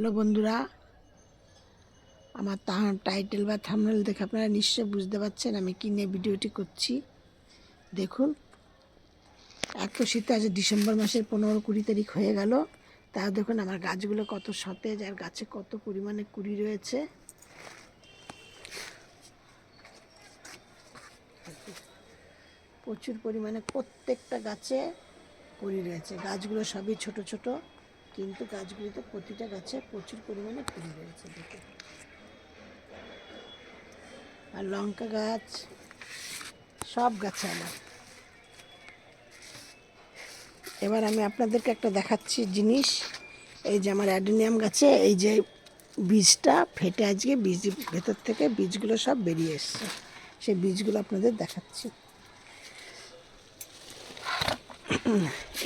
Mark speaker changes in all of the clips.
Speaker 1: Hello বন্ধুরা, আমার তা টাইটেল বা থামনেল দেখে আপনারা নিশ্চয় বুঝতে পারছেন আমি কী নিয়ে ভিডিওটি করছি। দেখুন, এত শীতে, আজ ডিসেম্বর মাসের পনেরো কুড়ি তারিখ হয়ে গেল। তা দেখুন, আমার গাছগুলো কত সতেজ আর গাছে কত পরিমাণে কুড়ি রয়েছে। প্রচুর পরিমাণে প্রত্যেকটা গাছে কুড়ি রয়েছে। গাছগুলো সবই ছোট ছোট। কিন্তু গাছগুলিতে প্রতিটা গাছে প্রচুর পরিমাণে কুড়ি রয়েছে, দেখে। আর লঙ্কা গাছ, সব গাছে আমার। এবার আমি আপনাদেরকে একটা দেখাচ্ছি জিনিস। এই যে আমার অ্যাডেনিয়াম গাছে, এই যে বীজটা ফেটে আজকে বীজ ভেতর থেকে বীজগুলো সব বেরিয়ে এসছে। সেই বীজগুলো আপনাদের দেখাচ্ছি।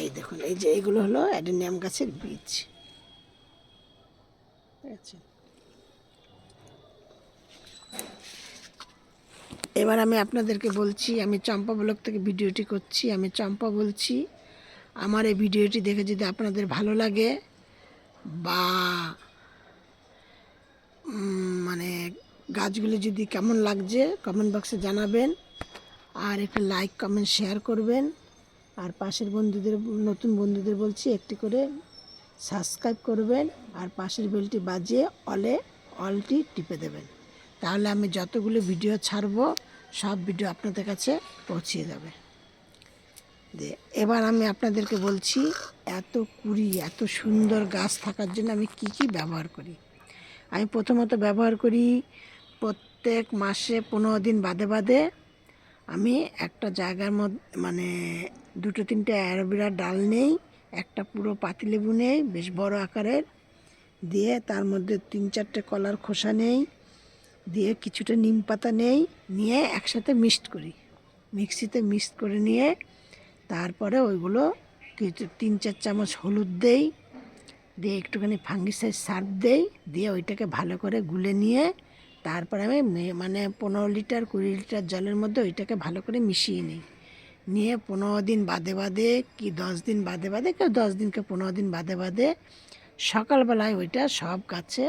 Speaker 1: এই দেখুন, এই যে এইগুলো হলো অ্যাডেনিয়াম গাছের বীজ। এবার আমি আপনাদেরকে বলছি, আমি চম্পা ব্লক থেকে ভিডিওটি করছি, আমি চম্পা বলছি, আমার এই ভিডিওটি দেখে যদি আপনাদের ভালো লাগে, বা মানে গাছগুলো যদি কেমন লাগছে কমেন্ট বক্সে জানাবেন, আর একটা লাইক কমেন্ট শেয়ার করবেন। আর পাশের বন্ধুদের, নতুন বন্ধুদের বলছি, একটি করে সাবস্ক্রাইব করবেন আর পাশের বেলটি বাজিয়ে অলে, অলটি টিপে দেবেন। তাহলে আমি যতগুলো ভিডিও ছাড়বো, সব ভিডিও আপনাদের কাছে পৌঁছিয়ে যাবে। দে, এবার আমি আপনাদেরকে বলছি, এত কুড়ি, এত সুন্দর গাছ থাকার জন্য আমি কি কি ব্যবহার করি? আমি প্রথমত ব্যবহার করি, প্রত্যেক মাসে পনেরো দিন বাদে বাদে আমি একটা জায়গার মধ্যে মানে দুটো তিনটে অ্যালোভেরার ডাল নেই, একটা পুরো পাতিলেবু নেই, বেশ বড় আকারের। দিয়ে তার মধ্যে তিন চারটে কলার খোসা নেই, দিয়ে কিছুটা নিম পাতা নেই, নিয়ে একসাথে মিক্সড করি। মিক্সিতে মিক্সড করে নিয়ে তারপরে ওইগুলো কিছু, তিন চার চামচ হলুদ দেই, দিয়ে একটুখানি ফাঙ্গিসাইড সার্ফ দেই, দিয়ে ওইটাকে ভালো করে গুলে নিয়ে তারপরে আমি মানে পনেরো লিটার, কুড়ি লিটার জলের মধ্যে ওইটাকে ভালো করে মিশিয়ে নিই। নিয়ে পনেরো দিন বাদে বাদে কি দশ দিন বাদে বাদে কেউ দশ দিনকে পনেরো দিন বাদে বাদে সকালবেলায় ওইটা সব গাছে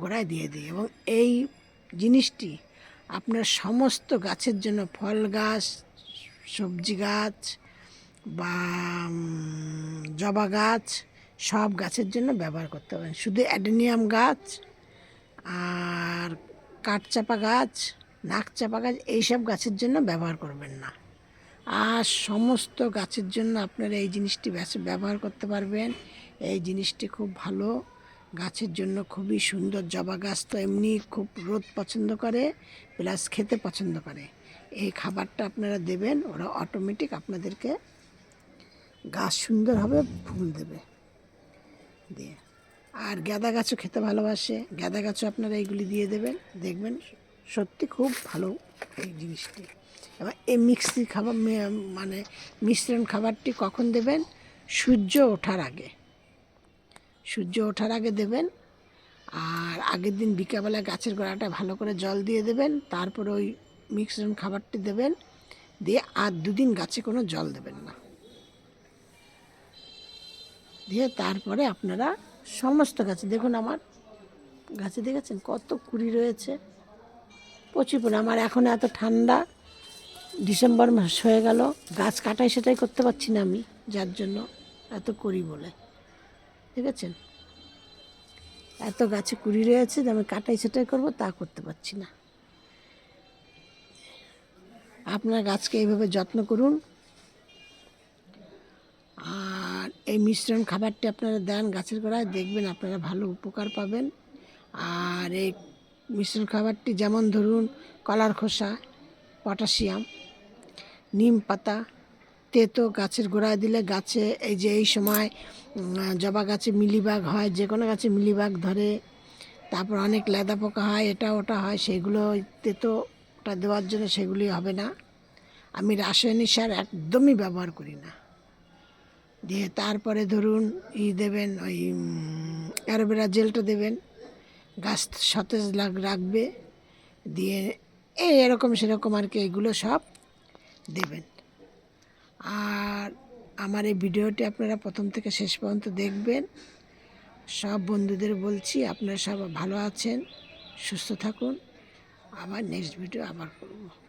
Speaker 1: গোড়ায় দিয়ে দিই এবং এই জিনিসটি আপনার সমস্ত গাছের জন্য ফল গাছ, সবজি গাছ বা জবা গাছ সব গাছের জন্য ব্যবহার করতে পারেন। শুধু অ্যাডেনিয়াম গাছ আর কাঠচাপা গাছ, নাকচাপা গাছ, এইসব গাছের জন্য ব্যবহার করবেন না। আর সমস্ত গাছের জন্য আপনারা এই জিনিসটি ব্যবহার করতে পারবেন। এই জিনিসটি খুব ভালো। গাছের জন্য খুবই সুন্দর জবা গাছ তো এমনি খুব রোদ পছন্দ করে, প্লাস খেতে পছন্দ করে। এই খাবারটা আপনারা দেবেন, ওরা অটোমেটিক আপনাদেরকে গাছ সুন্দর হবে ফুল দেবে। আর গাঁদা গাছও খেতে ভালোবাসে। গাঁদা গাছও আপনারা এইগুলি দিয়ে দেবেন। দেখবেন সত্যি খুব ভালো এই জিনিসটি। এবার এই মিক্সি খাবার মানে মিশ্রণ খাবারটি কখন দেবেন? সূর্য ওঠার আগে। সূর্য ওঠার আগে দেবেন। আর আগের দিন বিকালবেলা গাছের গোড়াটা ভালো করে জল দিয়ে দেবেন। তারপর ওই মিশ্রণ খাবারটি দেবেন। দিয়ে আর দুদিন গাছে কোনো জল দেবেন না। দিয়ে তারপরে আপনারা সমস্ত গাছে। দেখুন আমার গাছে দেখেছেন কত কুড়ি রয়েছে? প্রচুর আমার এখন এত ঠান্ডা, ডিসেম্বর মাস হয়ে গেল। গাছ কাটাই সেটাই করতে পারছি না আমি, যার জন্য এত করি বলে। দেখেছেন? এত গাছে কুড়ি রয়েছে যে আমি কাটাই সেটাই করব, তা করতে পারছি না। আপনার গাছকে এইভাবে যত্ন করুন আর এই মিশ্রণ খাবারটি আপনারা দেন গাছের গোড়ায়, দেখবেন আপনারা ভালো উপকার পাবেন। আর এই মিশ্রণ খাবারটি যেমন ধরুন, কলার খোসা, পটাশিয়াম, নিম পাতা, তেতো গাছের গোড়ায় দিলে গাছে এই যে এই সময় জবা গাছে মিলিবাগ হয়, যে কোনো গাছে মিলিবাগ ধরে, তারপর অনেক লেদা পোকা হয়, এটা ওটা হয়, সেগুলো তেতোটা দেওয়ার জন্য সেগুলি হবে না। আমি রাসায়নিক সার একদমই ব্যবহার করি না। দিয়ে তারপরে ধরুন ই দেবেন ওই উম, অ্যালোভেরা জেলটা দেবেন গাছ সতেজ লাগ রাখবে দিয়ে এই এরকম সেরকম আর কি এগুলো সব দেবেন। আর আমার এই ভিডিওটি আপনারা প্রথম থেকে শেষ পর্যন্ত দেখবেন। সব বন্ধুদের বলছি আপনারা সব ভালো আছেন সুস্থ থাকুন। আবার নেক্সট ভিডিও আবার করব।